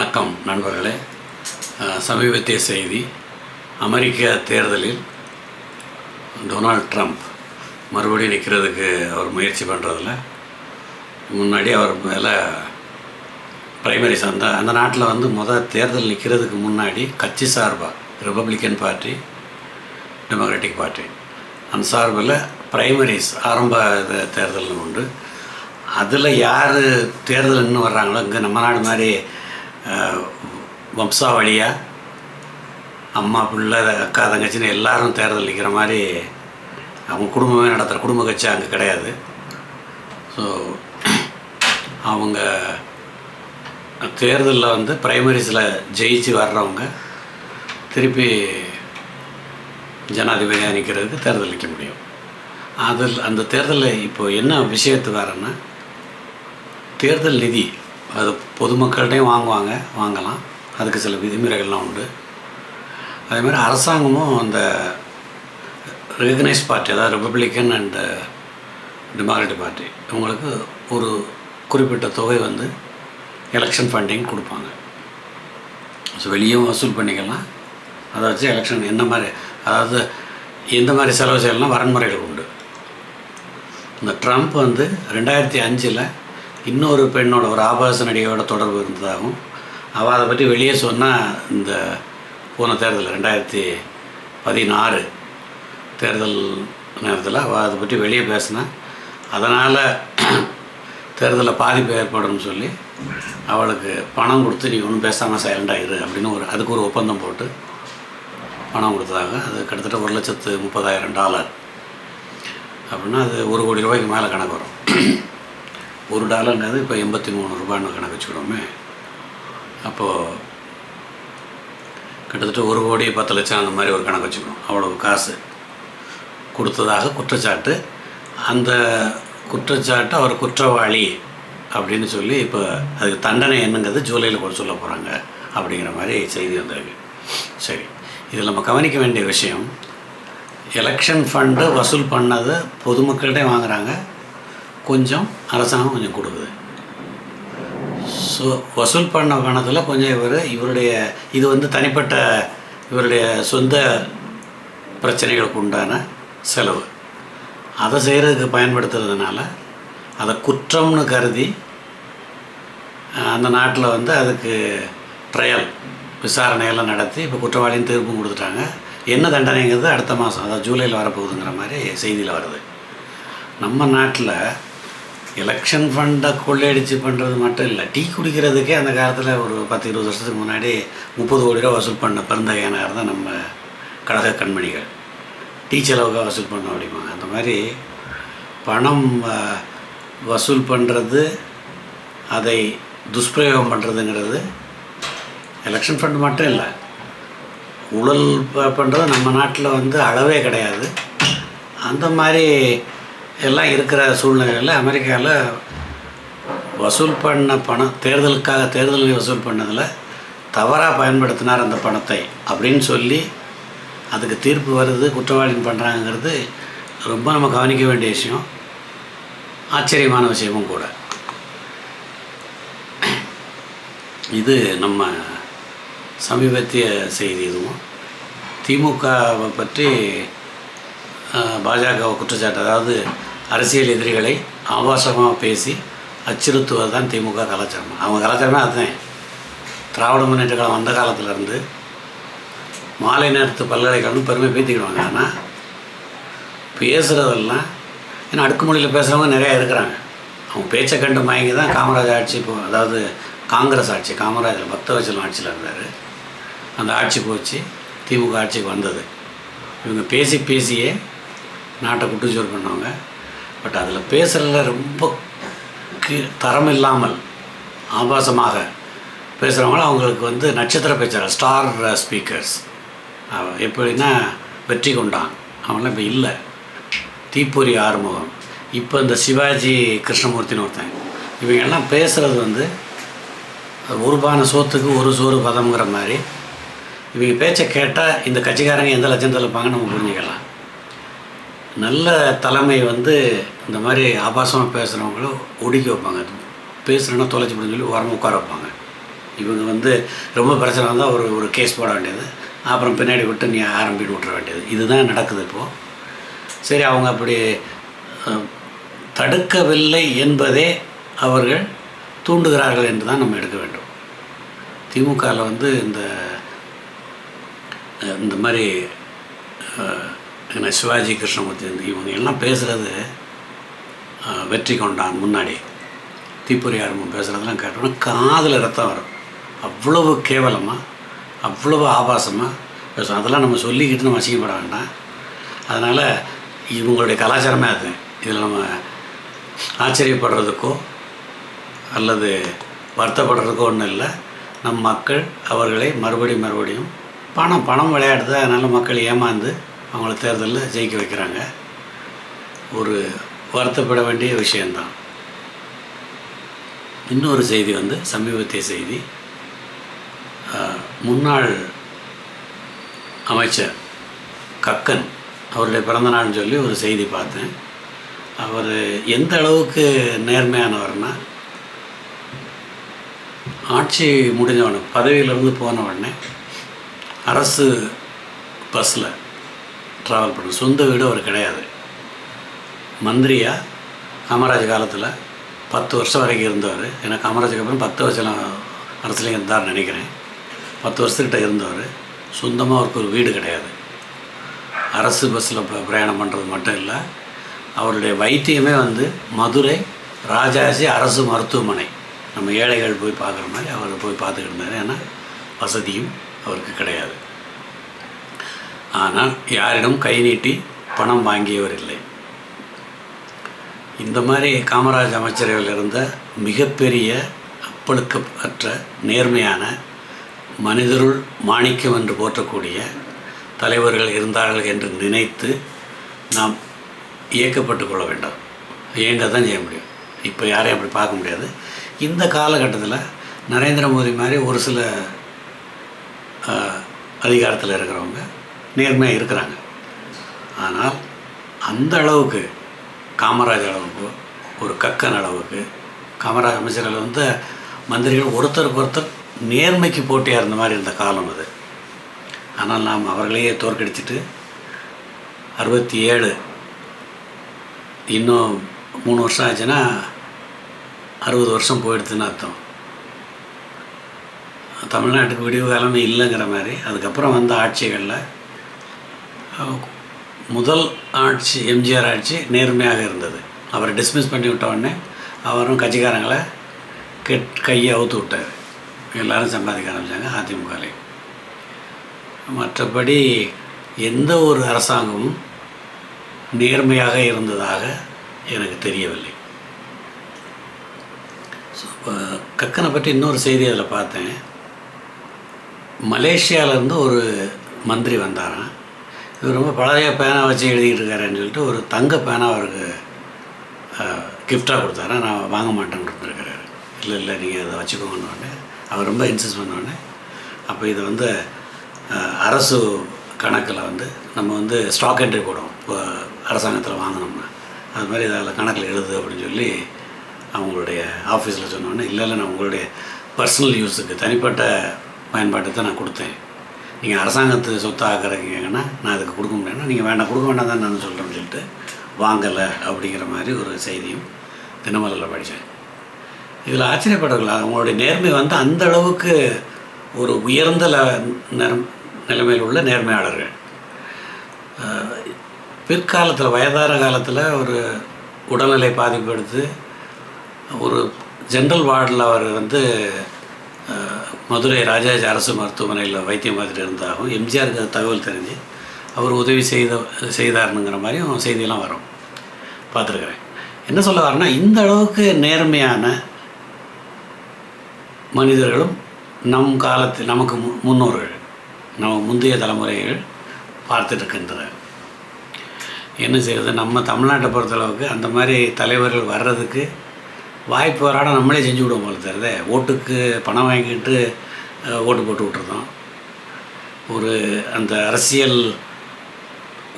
வணக்கம் நண்பர்களே. சமீபத்திய செய்தி. அமெரிக்க தேர்தலில் டொனால்ட் ட்ரம்ப் மறுபடியும் நிற்கிறதுக்கு அவர் முயற்சி பண்ணுறதில்ல முன்னாடி அவர் மேலே ப்ரைமரிஸ் அந்த அந்த நாட்டில் வந்து முதல் தேர்தல் நிற்கிறதுக்கு முன்னாடி கட்சி சார்பாக ரிப்பப்ளிக்கன் பார்ட்டி டெமோக்ராட்டிக் பார்ட்டி அந்த சார்பில் பிரைமரிஸ் ஆரம்ப தேர்தல் உண்டு. அதில் யார் தேர்தல் இன்னும் வர்றாங்களோ இங்கே நம்ம நாடு மாதிரி வம்சாவளியாக அம்மா பிள்ளை அக்கா தங்கச்சின்னு எல்லாரும் தேர்தல் நிற்கிற மாதிரி அவங்க குடும்பமே நடத்துகிற குடும்ப கட்சி அங்கே கிடையாது. ஸோ அவங்க தேர்தலில் வந்து ப்ரைமரிஸில் ஜெயிச்சு வர்றவங்க திருப்பி ஜனாதிபதியாக நிற்கிறதுக்கு தேர்தல் நிற்க முடியும். அதில் அந்த தேர்தலில் இப்போ என்ன விஷயத்து வரேன்னா தேர்தல் நிதி அது பொதுமக்கள்கிட்டையும் வாங்குவாங்க வாங்கலாம். அதுக்கு சில விதிமுறைகள்லாம் உண்டு. அதே மாதிரி அரசாங்கமும் அந்த ரெகனைஸ் பார்ட்டி அதாவது ரிப்பப்ளிக்கன் அண்ட் டெமோக்ராட்டிக் பார்ட்டி இவங்களுக்கு ஒரு குறிப்பிட்ட தொகை வந்து எலெக்ஷன் ஃபண்டிங் கொடுப்பாங்க. ஸோ வெளியும் வசூல் பண்ணிக்கலாம். அதை வச்சு எலெக்ஷன் என்ன மாதிரி அதாவது எந்த மாதிரி செலவு செய்யலாம் வரன்முறைகள் உண்டு. இந்த ட்ரம்ப் வந்து ரெண்டாயிரத்தி அஞ்சில் இன்னொரு பெண்ணோட ஒரு ஆபாச நடிகையோட தொடர்பு இருந்ததாகவும் அவள் அதை பற்றி வெளியே சொன்னால் இந்த போன தேர்தல் ரெண்டாயிரத்தி பதினாறு தேர்தல் நேரத்தில் அவள் அதை பற்றி வெளியே பேசினா அதனால் தேர்தலில் பாதிப்பு ஏற்படும்னு சொல்லி அவளுக்கு பணம் கொடுத்து நீ ஒன்றும் பேசாமல் சைலண்டாக இரு அப்படின்னு ஒரு அதுக்கு ஒரு ஒப்பந்தம் போட்டு பணம் கொடுத்தாங்க அது கிட்டத்தட்ட ஒரு லட்சத்து முப்பதாயிரம் டாலர். அப்படின்னா அது ஒரு கோடி ரூபாய்க்கு மேலே கணக்கு வரும். ஒரு டாலர்ங்கிறது இப்போ எண்பத்தி மூணு ரூபான்னு கணக்கு வச்சுக்கிறோமே. அப்போது கிட்டத்தட்ட ஒரு கோடி பத்து லட்சம் அந்த மாதிரி ஒரு கணக்கு வச்சுக்கணும் அவ்வளவு காசு. கொடுத்ததாக குற்றச்சாட்டு. அந்த குற்றச்சாட்டு அவர் குற்றவாளி அப்படின்னு சொல்லி இப்போ அதுக்கு தண்டனை என்னங்கிறது ஜூலையில் கூட சொல்ல போகிறாங்க அப்படிங்கிற மாதிரி செய்தி வந்திருக்கு. சரி இதில் நம்ம கவனிக்க வேண்டிய விஷயம் எலெக்ஷன் ஃபண்டு வசூல் பண்ணதை பொதுமக்கள்கிட்டே வாங்குறாங்க. கொஞ்சம் அரசாங்கம் கொஞ்சம் கொடுக்குது. ஸோ வசூல் பண்ண பணத்தில் கொஞ்சம் இவர் இவருடைய இது வந்து தனிப்பட்ட இவருடைய சொந்த பிரச்சனைகளுக்கு உண்டான செலவு. அதை செய்கிறதுக்கு பயன்படுத்துறதுனால அதை குற்றம்னு கருதி அந்த நாட்டில் வந்து அதுக்கு ட்ரையல் விசாரணையெல்லாம் நடத்தி இப்போ குற்றவாளின்னு தீர்ப்பும் கொடுத்துட்டாங்க. என்ன தண்டனைங்கிறது அடுத்த மாதம் அதாவது ஜூலையில் வரப்போகுதுங்கிற மாதிரி செய்தியில் வருது. நம்ம நாட்டில் எலெக்ஷன் ஃபண்டை கொள்ளையடிச்சு பண்ணுறது மட்டும் இல்லை. டீ குடிக்கிறதுக்கே அந்த காலத்தில் ஒரு பத்து இருபது வருஷத்துக்கு முன்னாடி முப்பது கோடி ரூபா வசூல் பண்ண பிறந்தகையானார் தான் நம்ம கழக கண்மணிகள். டீ செலவுக்காக வசூல் பண்ண அப்படிம்பாங்க அந்த மாதிரி பணம் வசூல் பண்ணுறது அதை துஷ்பிரயோகம் பண்ணுறதுங்கிறது எலெக்ஷன் ஃபண்ட் மட்டும் இல்லை. ஊழல் பண்ணுறது நம்ம நாட்டில் வந்து அளவே கிடையாது. அந்த மாதிரி எல்லாம் இருக்கிற சூழ்நிலையில் அமெரிக்காவில் வசூல் பண்ண பணம் தேர்தலுக்காக தேர்தலில் வசூல் பண்ணதில் தவறாக பயன்படுத்தினார் அந்த பணத்தை அப்படின்னு சொல்லி அதுக்கு தீர்ப்பு வருது குற்றவாளின்னு பண்ணுறாங்கிறது ரொம்ப நம்ம கவனிக்க வேண்டிய விஷயம். ஆச்சரியமான விஷயமும் கூட. இது நம்ம சமீபத்திய செய்தி இதுவும். திமுகவை பற்றி பாஜக குற்றச்சாட்டு அதாவது அரசியல் எதிரிகளை ஆபாசமாக பேசி அச்சுறுத்துவது தான் திமுக கலாச்சாரம். அவங்க கலாச்சாரமே அதுதான். திராவிட முன்னேற்ற காலம் வந்த காலத்துலேருந்து மாலை நேரத்து பல்கலைக்கழகம் பெருமை பேத்திக்கிடுவாங்க. ஆனால் பேசுகிறதெல்லாம் ஏன்னா அடுக்குமொழியில் பேசுகிறவங்க நிறையா இருக்கிறாங்க. அவங்க பேச்சை கண்டு மயங்கி தான் காமராஜ் ஆட்சி இப்போ அதாவது காங்கிரஸ் ஆட்சி காமராஜர் பக்தவச்சலம் ஆட்சியில் இருந்தார். அந்த ஆட்சி போச்சு திமுக ஆட்சிக்கு வந்தது. இவங்க பேசி பேசியே நாட்டை குட்டுச்சோறு பண்ணவங்க. பட் அதில் பேசுகிறதுல ரொம்ப கீ- தரம் இல்லாமல் ஆபாசமாக பேசுகிறவங்கள அவங்களுக்கு வந்து நட்சத்திர பேச்சாளர் ஸ்டார் ஸ்பீக்கர்ஸ் எப்படின்னா வெற்றி கொண்டான் அவங்களாம் இப்போ இல்லை. தீப்பொறி ஆறுமுகம். இப்போ இந்த சிவாஜி கிருஷ்ணமூர்த்தின்னு ஒருத்தன். இவங்க எல்லாம் பேசுகிறது வந்து ஒரு பான சோத்துக்கு ஒரு சோறு பதம்ங்கிற மாதிரி. இவங்க பேச்சை கேட்டால் இந்த கட்சிக்காரங்க எந்த லட்சத்தில் இருப்பாங்கன்னு நம்ம புரிஞ்சுக்கலாம். நல்ல தலைமை வந்து இந்த மாதிரி ஆபாசமாக பேசுகிறவங்களும் ஒடுக்கி வைப்பாங்க. பேசுகிறேன்னா தொலைச்சி போடுன்னு சொல்லி உரமாக உட்கார வைப்பாங்க. இவங்க வந்து ரொம்ப பிரச்சனை வந்தால் ஒரு ஒரு கேஸ் போட வேண்டியது. அப்புறம் பின்னாடி விட்டு நீ ஆரம்பிட்டு விட்டுற வேண்டியது. இதுதான் நடக்குது இப்போது சரி அவங்க அப்படி தடுக்கவில்லை என்பதே அவர்கள் தூண்டுகிறார்கள் என்று தான் நம்ம எடுக்க வேண்டும். திமுகவில் வந்து இந்த இந்த மாதிரி என்ன சிவாஜி கிருஷ்ணமூர்த்தி இவங்க எல்லாம் பேசுகிறது வெற்றி கொண்டான் முன்னாடி. தீப்பொறியாரமும் பேசுகிறதெல்லாம் கேட்டோன்னா காதில் ரத்தம் வரும். அவ்வளவு கேவலமாக அவ்வளவு ஆபாசமாக பேசுவோம் அதெல்லாம் நம்ம சொல்லிக்கிட்டு நம்ம அசிங்கப்பட வேண்டாம். அதனால் இவங்களுடைய கலாச்சாரமே அது. இதில் நம்ம ஆச்சரியப்படுறதுக்கோ அல்லது வருத்தப்படுறதுக்கோ ஒன்றும் இல்லை. நம் மக்கள் அவர்களை மறுபடியும் மறுபடியும் பணம் பணம் விளையாடுது அதனால் மக்கள் ஏமாந்து அவங்கள தேர்தலில் ஜெயிக்க வைக்கிறாங்க. ஒரு வருத்தப்பட வேண்டிய விஷயந்தான் இன்னொரு செய்தி வந்து சமீபத்திய செய்தி. முன்னாள் அமைச்சர் கக்கன் அவருடைய பிறந்தநாள்னு சொல்லி ஒரு செய்தி பார்த்தேன். அவர் எந்த அளவுக்கு நேர்மையானவர்னா ஆட்சி முடிஞ்சவொடனே பதவியிலிருந்து போன உடனே அரசு பஸ்ஸில் ட்ராவல் பண்ண சொந்த வீடு அவர் கிடையாது. மந்திரியாக காமராஜ் காலத்தில் பத்து வருஷம் வரைக்கும் இருந்தவர். ஏன்னா காமராஜுக்கு அப்புறம் பத்து வருஷம் அரசுலேயும் இருந்தார்னு நினைக்கிறேன். பத்து வருஷத்துக்கிட்ட இருந்தவர். சொந்தமாக அவருக்கு ஒரு வீடு கிடையாது. அரசு பஸ்ஸில் பிரயாணம் பண்ணுறது மட்டும் இல்லை. அவருடைய வைத்தியமே வந்து மதுரை ராஜாஜி அரசு மருத்துவமனை. நம்ம ஏழைகள் போய் பார்க்குற மாதிரி அவர் போய் பார்த்துக்கிட்டு இருந்தார். ஏன்னா வசதியும் அவருக்கு கிடையாது. ஆனால் யாரிடம் கை நீட்டி பணம் வாங்கியவர் இல்லை இந்த மாதிரி காமராஜ் அமைச்சரவையில் இருந்த மிகப்பெரிய அப்பழுக்கற்ற நேர்மையான மனிதருள் மாணிக்கம் என்று போற்றக்கூடிய தலைவர்கள் இருந்தார்கள் என்று நினைத்து நாம் இயக்கப்பட்டு கொள்ள வேண்டும். இயங்க தான் செய்ய முடியும். இப்போ யாரையும் அப்படி பார்க்க முடியாது. இந்த காலகட்டத்தில் நரேந்திர மோடி மாதிரி ஒரு சில அதிகாரத்தில் இருக்கிறவங்க நேர்மையாக இருக்கிறாங்க. ஆனால் அந்த அளவுக்கு காமராஜ் அளவுக்கு ஒரு கக்கன் அளவுக்கு காமராஜ் அமைச்சர்கள் வந்து மந்திரிகள் ஒருத்தருக்கு ஒருத்தர் நேர்மைக்கு போட்டியாக இருந்த மாதிரி இருந்த காலம் அது. ஆனால் நாம் அவர்களையே தோற்கடிச்சிட்டு அறுபத்தி ஏழு இன்னும் மூணு வருஷம் ஆச்சுன்னா அறுபது வருஷம் போயிடுதுன்னு அர்த்தம். தமிழ்நாட்டுக்கு விடிவு காலமே இல்லைங்கிற மாதிரி அதுக்கப்புறம் வந்த ஆட்சிகளில் முதல் ஆட்சி எம்ஜிஆர் ஆட்சி நேர்மையாக இருந்தது. அவரை டிஸ்மிஸ் பண்ணி விட்ட உடனே அவரும் கட்சிக்காரங்களை கெட் கையை அவுத்து விட்டார். எல்லாரும் சம்பாதிக்க ஆரம்பித்தாங்க அதிமுகலையும் மற்றபடி எந்த ஒரு அரசாங்கமும் நேர்மையாக இருந்ததாக எனக்கு தெரியவில்லை. ஸோ இப்போ கக்கனை பற்றி இன்னொரு செய்தி அதில் பார்த்தேன். மலேசியாவிலேருந்து ஒரு மந்திரி வந்தாரான் இவர் ரொம்ப பழைய பேனா வச்சு எழுதிக்கிட்டு இருக்காருன்னு சொல்லிட்டு ஒரு தங்க பேனா அவருக்கு கிஃப்டாக கொடுத்தாரு. நான் வாங்க மாட்டேன்னு இருந்திருக்கிறாரு இல்லை இல்லை நீங்கள் அதை வச்சுக்கோங்கன்னு அவர் ரொம்ப இன்சிஸ்ட் பண்ணோடனே அப்போ இதை வந்து அரசு கணக்கில் வந்து நம்ம வந்து ஸ்டாக் என்ட்ரி போடுவோம். இப்போ அரசாங்கத்தில் வாங்கினோம்னா. அது மாதிரி இதில் கணக்கில் எழுது அப்படின்னு சொல்லி அவங்களுடைய ஆஃபீஸில் சொன்னோன்னே இல்லை இல்லை நான் உங்களுடைய பர்சனல் யூஸுக்கு தனிப்பட்ட பயன்பாட்டை தான் நான் கொடுத்தேன். நீங்கள் அரசாங்கத்து சொத்தாக்குறீங்கன்னா நான் அதுக்கு கொடுக்க முடியலன்னா நீங்கள் வேண்டாம் கொடுக்க வேண்டாம் தான் நான் சொல்கிறேன்னு சொல்லிட்டு வாங்கலை அப்படிங்கிற மாதிரி ஒரு செய்தியும் தினமலரில் படித்தேன் இதில் ஆச்சரியப்படவில்லை அவங்களுடைய நேர்மை வந்து அந்த அளவுக்கு ஒரு உயர்ந்த நிறம் நிலைமையில் உள்ள நேர்மையாளர்கள். பிற்காலத்தில் வயதான காலத்தில் ஒரு உடல்நிலை பாதிப்பு எடுத்து ஒரு ஜென்ரல் வார்டில் அவர் வந்து மதுரை ராஜாஜி அரசு மருத்துவமனையில் வைத்தியம் பார்த்துட்டு இருந்தாலும் எம்ஜிஆருக்கு தகவல் தெரிஞ்சு அவர் உதவி செய்த செய்தாருனுங்கிற மாதிரியும் செய்தியெல்லாம் வரும். பார்த்துருக்குறேன். என்ன சொல்ல வரேன்னா இந்த அளவுக்கு நேர்மையான மனிதர்களும் நம் காலத்தில் நமக்கு மு- முன்னோர்கள் நம்ம முந்தைய தலைமுறைகள் பார்த்துட்டுருக்கின்றன என்ன செய்கிறது நம்ம தமிழ்நாட்டை பொறுத்தளவுக்கு அந்த மாதிரி தலைவர்கள் வர்றதுக்கு வாய்ப்பு வராட நம்மளே செஞ்சு விடுவோம் போல தெரியுது. ஓட்டுக்கு பணம் வாங்கிட்டு ஓட்டு போட்டு விட்டுருந்தோம் ஒரு அந்த அரசியல்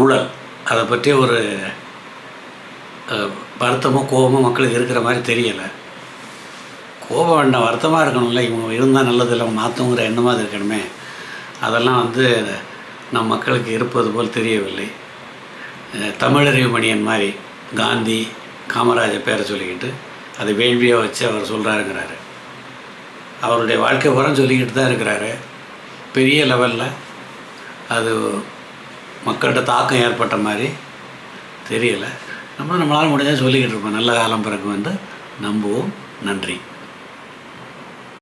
ஊழல் அதை பற்றி ஒரு வருத்தமோ கோபமோ மக்களுக்கு இருக்கிற மாதிரி தெரியலை. கோபம் வேண்டாம் வருத்தமாக இருக்கணும்ல. இவங்க இருந்தால் நல்லதில்லை மாற்றங்கிற எண்ணமாக இருக்கணுமே. அதெல்லாம் வந்து நம் மக்களுக்கு இருப்பது போல் தெரியவில்லை. தமிழறிவு மணியன் மாதிரி காந்தி காமராஜர் பேரை சொல்லிக்கிட்டு அதை வேள்வியாக வச்சு அவர் சொல்கிறாருங்கிறாரு அவருடைய வாழ்க்கை புறம் சொல்லிக்கிட்டு தான் இருக்கிறாரு. பெரிய லெவலில் அது மக்கள்கிட்ட தாக்கம் ஏற்பட்ட மாதிரி தெரியலை. நம்ம நம்மளால் முடிஞ்சால் சொல்லிக்கிட்டு இருப்போம் நல்ல காலம் பிறகு வந்து நம்புவோம். நன்றி.